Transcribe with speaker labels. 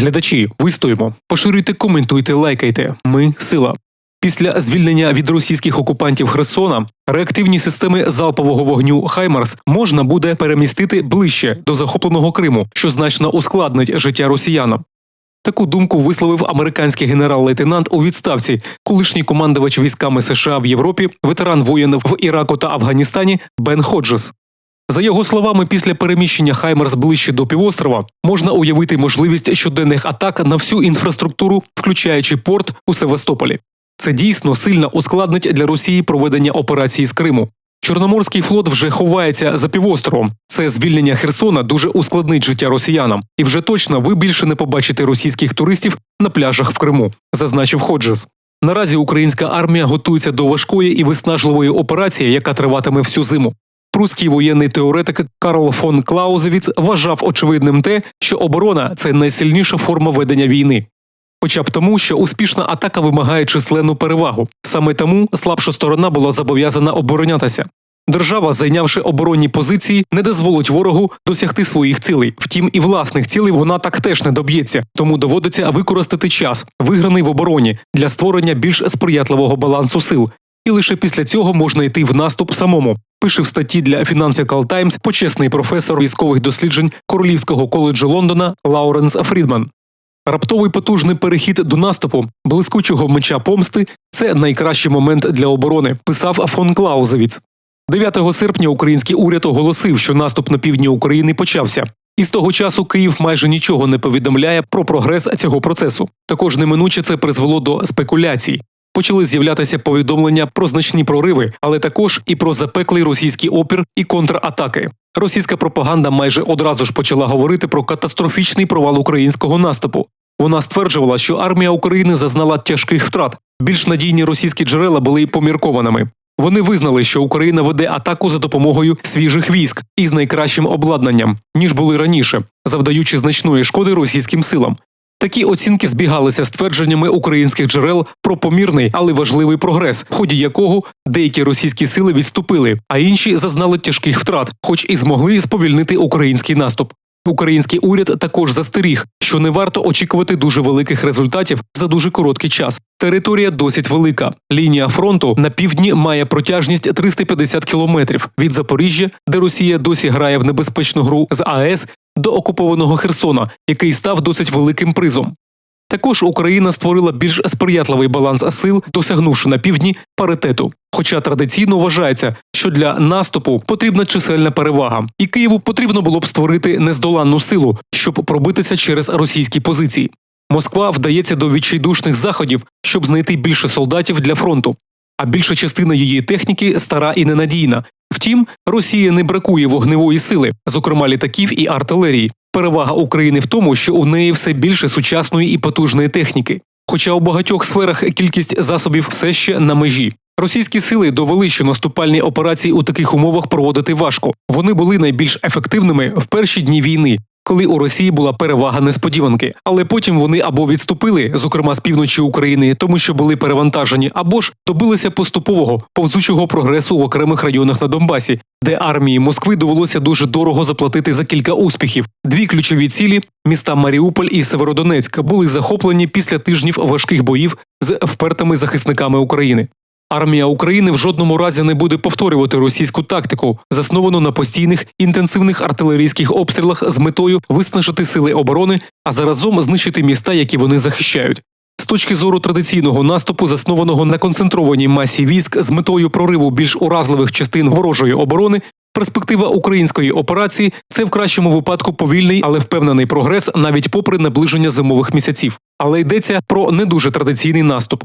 Speaker 1: Глядачі, вистоїмо. Поширюйте, коментуйте, лайкайте. Ми сила. Після звільнення від російських окупантів Херсона реактивні системи залпового вогню Хаймарс можна буде перемістити ближче до захопленого Криму, що значно ускладнить життя росіянам. Таку думку висловив американський генерал-лейтенант у відставці, колишній командувач військами США в Європі, ветеран воєн в Іраку та Афганістані Бен Ходжес. За його словами, після переміщення Хаймерс ближче до півострова можна уявити можливість щоденних атак на всю інфраструктуру, включаючи порт у Севастополі. Це дійсно сильно ускладнить для Росії проведення операції з Криму. Чорноморський флот вже ховається за півостровом. Це звільнення Херсона дуже ускладнить життя росіянам, і вже точно ви більше не побачите російських туристів на пляжах в Криму, зазначив Ходжес. Наразі українська армія готується до важкої і виснажливої операції, яка триватиме всю зиму. Прусський воєнний теоретик Карл фон Клаузевіц вважав очевидним те, що оборона це найсильніша форма ведення війни. Хоча б тому, що успішна атака вимагає численну перевагу. Саме тому слабша сторона була зобов'язана оборонятися. Держава, зайнявши оборонні позиції, не дозволить ворогу досягти своїх цілей. Втім, і власних цілей вона так теж не доб'ється, тому доводиться використати час, виграний в обороні, для створення більш сприятливого балансу сил. І лише після цього можна йти в наступ самому. Пише в статті для Financial Times почесний професор військових досліджень Королівського коледжу Лондона Лауренс Фрідман. Раптовий потужний перехід до наступу блискучого меча помсти це найкращий момент для оборони, писав фон Клаузевіц. 9 серпня український уряд оголосив, що наступ на півдні України почався. І з того часу Київ майже нічого не повідомляє про прогрес цього процесу. Також неминуче це призвело до спекуляцій. Почали з'являтися повідомлення про значні прориви, але також і про запеклий російський опір і контратаки. Російська пропаганда майже одразу ж почала говорити про катастрофічний провал українського наступу. Вона стверджувала, що армія України зазнала тяжких втрат. Більш надійні російські джерела були поміркованими. Вони визнали, що Україна веде атаку за допомогою свіжих військ із найкращим обладнанням, ніж були раніше, завдаючи значної шкоди російським силам. Такі оцінки збігалися з твердженнями українських джерел про помірний, але важливий прогрес, в ході якого деякі російські сили відступили, а інші зазнали тяжких втрат, хоч і змогли сповільнити український наступ. Український уряд також застеріг, що не варто очікувати дуже великих результатів за дуже короткий час. Територія досить велика. Лінія фронту на півдні має протяжність 350 кілометрів від Запоріжжя, де Росія досі грає в небезпечну гру з АЕС до окупованого Херсона, який став досить великим призом. Також Україна створила більш сприятливий баланс сил, досягнувши на півдні паритету. Хоча традиційно вважається, що для наступу потрібна чисельна перевага, і Києву потрібно було б створити нездоланну силу, щоб пробитися через російські позиції. Москва вдається до відчайдушних заходів, щоб знайти більше солдатів для фронту. А більша частина її техніки стара і ненадійна. Втім, Росії не бракує вогневої сили, зокрема літаків і артилерії. Перевага України в тому, що у неї все більше сучасної і потужної техніки. Хоча у багатьох сферах кількість засобів все ще на межі. Російські сили довели, що наступальні операції у таких умовах проводити важко. Вони були найбільш ефективними в перші дні війни, коли у Росії була перевага несподіванки. Але потім вони або відступили, зокрема з півночі України, тому що були перевантажені, або ж добилися поступового повзучого прогресу в окремих районах на Донбасі, де армії Москви довелося дуже дорого заплатити за кілька успіхів. Дві ключові цілі міста Маріуполь і Северодонецьк були захоплені після тижнів важких боїв з впертими захисниками України. Армія України в жодному разі не буде повторювати російську тактику, засновану на постійних інтенсивних артилерійських обстрілах з метою виснажити сили оборони, а заразом знищити міста, які вони захищають. З точки зору традиційного наступу, заснованого на концентрованій масі військ з метою прориву більш уразливих частин ворожої оборони, перспектива української операції це в кращому випадку повільний, але впевнений прогрес навіть попри наближення зимових місяців. Але йдеться про не дуже традиційний наступ.